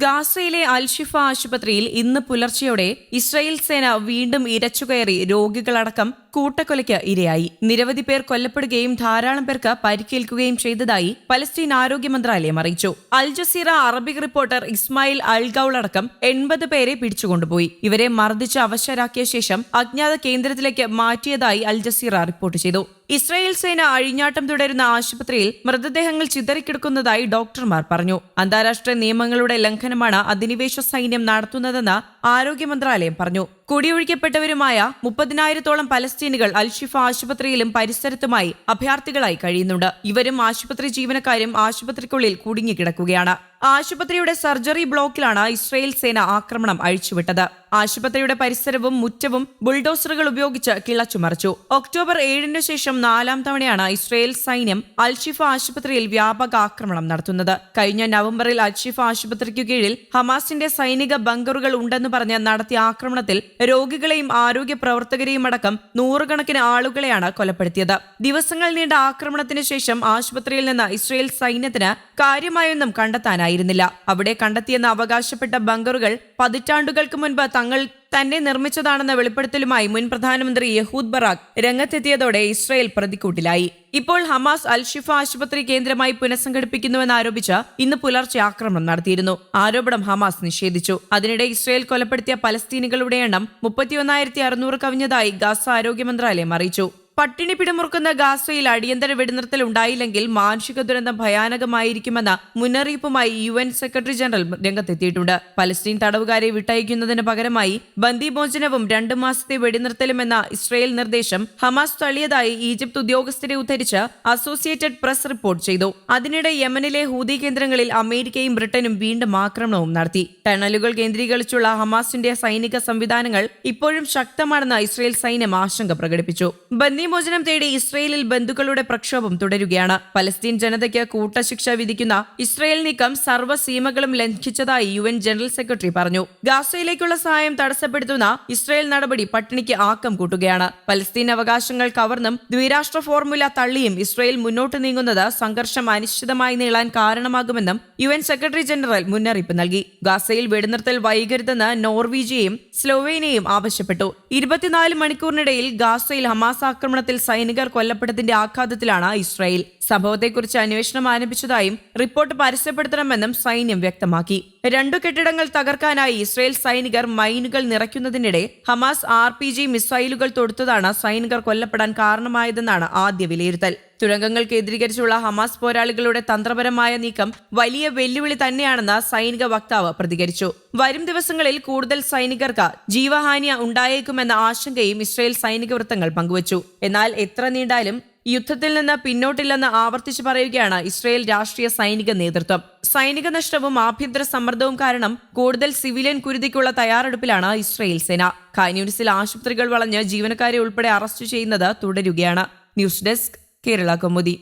ഗാസയിലെ അൽഷിഫ ആശുപത്രിയിൽ ഇന്ന് പുലർച്ചെയോടെ ഇസ്രായേൽ സേന വീണ്ടും ഇരച്ചുകയറി രോഗികളടക്കം കൂട്ടക്കൊലയ്ക്ക് ഇരയായി. നിരവധി പേർ കൊല്ലപ്പെടുകയും ധാരാളം പേർക്ക് പരിക്കേൽക്കുകയും ചെയ്തതായി പലസ്തീൻ ആരോഗ്യ മന്ത്രാലയം അറിയിച്ചു. Al Jazeera Arabic reporter Ismail Al Ghoul അടക്കം എൺപത് പേരെ പിടിച്ചുകൊണ്ടുപോയി. ഇവരെ മർദ്ദിച്ച് അവശരാക്കിയ ശേഷം അജ്ഞാത കേന്ദ്രത്തിലേക്ക് മാറ്റിയതായി അൽ ജസീറ റിപ്പോർട്ട് ചെയ്തു. ഇസ്രായേൽ സേന അഴിഞ്ഞാട്ടം തുടരുന്ന ആശുപത്രിയിൽ മൃതദേഹങ്ങൾ ചിതറിക്കിടക്കുന്നതായി ഡോക്ടർമാർ പറഞ്ഞു. അന്താരാഷ്ട്ര നിയമങ്ങളുടെ ലംഘനമാണ് അധിനിവേശ സൈന്യം നടത്തുന്നതെന്ന് ആരോഗ്യ മന്ത്രാലയം പറഞ്ഞു. കുടിയൊഴിക്കപ്പെട്ടവരുമായ മുപ്പതിനായിരത്തോളം പലസ്തീനുകൾ അൽഷിഫ ആശുപത്രിയിലും പരിസരത്തുമായി അഭയാർത്ഥികളായി കഴിയുന്നുണ്ട്. ഇവരും ആശുപത്രി ജീവനക്കാരും ആശുപത്രിക്കുള്ളിൽ കുടുങ്ങിക്കിടക്കുകയാണ്. ആശുപത്രിയുടെ സർജറി ബ്ലോക്കിലാണ് ഇസ്രയേൽ സേന ആക്രമണം അഴിച്ചുവിട്ടത്. ആശുപത്രിയുടെ പരിസരവും മുറ്റവും ബുൾഡോസറുകൾ ഉപയോഗിച്ച് കിളച്ചുമറിച്ചു. ഒക്ടോബർ ഏഴിനു ശേഷം നാലാം തവണയാണ് ഇസ്രയേൽ സൈന്യം അൽഷിഫ ആശുപത്രിയിൽ വ്യാപക ആക്രമണം നടത്തുന്നത്. കഴിഞ്ഞ നവംബറിൽ അൽഷിഫ ആശുപത്രിക്കു കീഴിൽ ഹമാസിന്റെ സൈനിക ബങ്കറുകൾ ഉണ്ടെന്ന് പറഞ്ഞ് നടത്തിയ ആക്രമണത്തിൽ രോഗികളെയും ആരോഗ്യ പ്രവർത്തകരെയും അടക്കം നൂറുകണക്കിന് ആളുകളെയാണ് കൊലപ്പെടുത്തിയത്. ദിവസങ്ങൾ നീണ്ട ആക്രമണത്തിന് ശേഷം ആശുപത്രിയിൽ നിന്ന് ഇസ്രയേൽ സൈന്യത്തിന് കാര്യമായൊന്നും കണ്ടെത്താനായിരുന്നില്ല. അവിടെ കണ്ടെത്തിയെന്ന് അവകാശപ്പെട്ട ബങ്കറുകൾ പതിറ്റാണ്ടുകൾക്ക് മുൻപ് തങ്ങൾ തന്നെ നിർമ്മിച്ചതാണെന്ന വെളിപ്പെടുത്തലുമായി മുൻ പ്രധാനമന്ത്രി യഹൂദ് ബറാഖ് രംഗത്തെത്തിയതോടെ ഇസ്രയേൽ പ്രതിക്കൂട്ടിലായി. ഇപ്പോൾ ഹമാസ് അൽ അൽഷിഫ ആശുപത്രി കേന്ദ്രമായി പുനഃസംഘടിപ്പിക്കുന്നുവെന്ന് ആരോപിച്ച് ഇന്ന് പുലർച്ചെ ആക്രമണം നടത്തിയിരുന്നു. ആരോപണം ഹമാസ് നിഷേധിച്ചു. അതിനിടെ ഇസ്രയേൽ കൊലപ്പെടുത്തിയ പലസ്തീനികളുടെ എണ്ണം മുപ്പത്തിയൊന്നായിരത്തി അറുന്നൂറ് കവിഞ്ഞതായി ഗാസ ആരോഗ്യ മന്ത്രാലയം അറിയിച്ചു. പട്ടിണി പിടിമുറുക്കുന്ന ഗാസയിൽ അടിയന്തര വെടിനിർത്തൽ ഉണ്ടായില്ലെങ്കിൽ മാനുഷിക ദുരന്തം ഭയാനകമായിരിക്കുമെന്ന മുന്നറിയിപ്പുമായി യു എൻ സെക്രട്ടറി ജനറൽ രംഗത്തെത്തിയിട്ടുണ്ട്. പലസ്തീൻ തടവുകാരെ വിട്ടയക്കുന്നതിന് പകരമായി ബന്ദിമോചനവും രണ്ടു മാസത്തെ വെടിനിർത്തലുമെന്ന ഇസ്രയേൽ നിർദ്ദേശം ഹമാസ് തള്ളിയതായി ഈജിപ്ത് ഉദ്യോഗസ്ഥരെ ഉദ്ധരിച്ച് അസോസിയേറ്റഡ് പ്രസ് റിപ്പോർട്ട് ചെയ്തു. അതിനിടെ യമനിലെ ഹൂതി കേന്ദ്രങ്ങളിൽ അമേരിക്കയും ബ്രിട്ടനും വീണ്ടും ആക്രമണവും നടത്തി. ടണലുകൾ കേന്ദ്രീകരിച്ചുള്ള ഹമാസിന്റെ സൈനിക സംവിധാനങ്ങൾ ഇപ്പോഴും ശക്തമാണെന്ന് ഇസ്രയേൽ സൈന്യം ആശങ്ക പ്രകടിപ്പിച്ചു. ബന്ദിമോചനം തേടി ഇസ്രയേലിൽ ബന്ധുക്കളുടെ പ്രക്ഷോഭം തുടരുകയാണ്. പലസ്തീൻ ജനതയ്ക്ക് കൂട്ടശിക്ഷ വിധിക്കുന്ന ഇസ്രയേൽ നീക്കം സർവ സീമകളും ലംഘിച്ചതായി യു എൻ ജനറൽ സെക്രട്ടറി പറഞ്ഞു. ഗാസയിലേക്കുള്ള സഹായം തടസ്സപ്പെടുത്തുന്ന ഇസ്രയേൽ നടപടി പട്ടിണിക്ക് ആക്കം കൂട്ടുകയാണ്. പലസ്തീൻ അവകാശങ്ങൾ കവർന്നും ദ്വിരാഷ്ട്ര ഫോർമുല തള്ളിയും ഇസ്രയേൽ മുന്നോട്ട് നീങ്ങുന്നത് സംഘർഷം അനിശ്ചിതമായി നീളാൻ കാരണമാകുമെന്നും യു എൻ സെക്രട്ടറി ജനറൽ മുന്നറിയിപ്പ് നൽകി. ഗാസയിൽ വെടിനിർത്തൽ വൈകരുതെന്ന് നോർവീജിയയും സ്ലോവേനിയയും ആവശ്യപ്പെട്ടു. ഇരുപത്തിനാല് മണിക്കൂറിനിടയിൽ ഗാസയിൽ ഹമാസ് ആക്രമണത്തിൽ സൈനികർ കൊല്ലപ്പെട്ടതിന്റെ ആഘാതത്തിലാണ് ഇസ്രായേൽ. സംഭവത്തെക്കുറിച്ച് അന്വേഷണം ആരംഭിച്ചതായും റിപ്പോർട്ട് പരസ്യപ്പെടുത്തണമെന്നും സൈന്യം വ്യക്തമാക്കി. രണ്ടു കെട്ടിടങ്ങൾ തകർക്കാനായി ഇസ്രായേൽ സൈനികർ മൈനുകൾ നിറയ്ക്കുന്നതിനിടെ ഹമാസ് ആർ പി ജി മിസൈലുകൾ തൊടുത്തതാണ് സൈനികർ കൊല്ലപ്പെടാൻ കാരണമായതെന്നാണ് ആദ്യ വിലയിരുത്തൽ. തുരങ്കങ്ങൾ കേന്ദ്രീകരിച്ചുള്ള ഹമാസ് പോരാളികളുടെ തന്ത്രപരമായ നീക്കം വലിയ വെല്ലുവിളി തന്നെയാണെന്ന് സൈനിക വക്താവ് പ്രതികരിച്ചു. വരും ദിവസങ്ങളിൽ കൂടുതൽ സൈനികർക്ക് ജീവഹാനി ഉണ്ടായേക്കുമെന്ന ആശങ്കയും ഇസ്രയേൽ സൈനിക വൃത്തങ്ങൾ പങ്കുവച്ചു. എന്നാൽ എത്ര നീണ്ടാലും യുദ്ധത്തിൽ നിന്ന് പിന്നോട്ടില്ലെന്ന് ആവർത്തിച്ചു പറയുകയാണ് ഇസ്രയേൽ രാഷ്ട്രീയ സൈനിക നേതൃത്വം. സൈനിക നഷ്ടവും ആഭ്യന്തര സമ്മർദ്ദവും കാരണം കൂടുതൽ സിവിലിയൻ കുരുതിക്കുള്ള തയ്യാറെടുപ്പിലാണ് ഇസ്രയേൽ സേന. ഖാന്യൂണിസിൽ ആശുപത്രികൾ വളഞ്ഞ് ജീവനക്കാരെ ഉൾപ്പെടെ അറസ്റ്റ് ചെയ്യുന്നത് തുടരുകയാണ്. News desk Kerala Kaumudi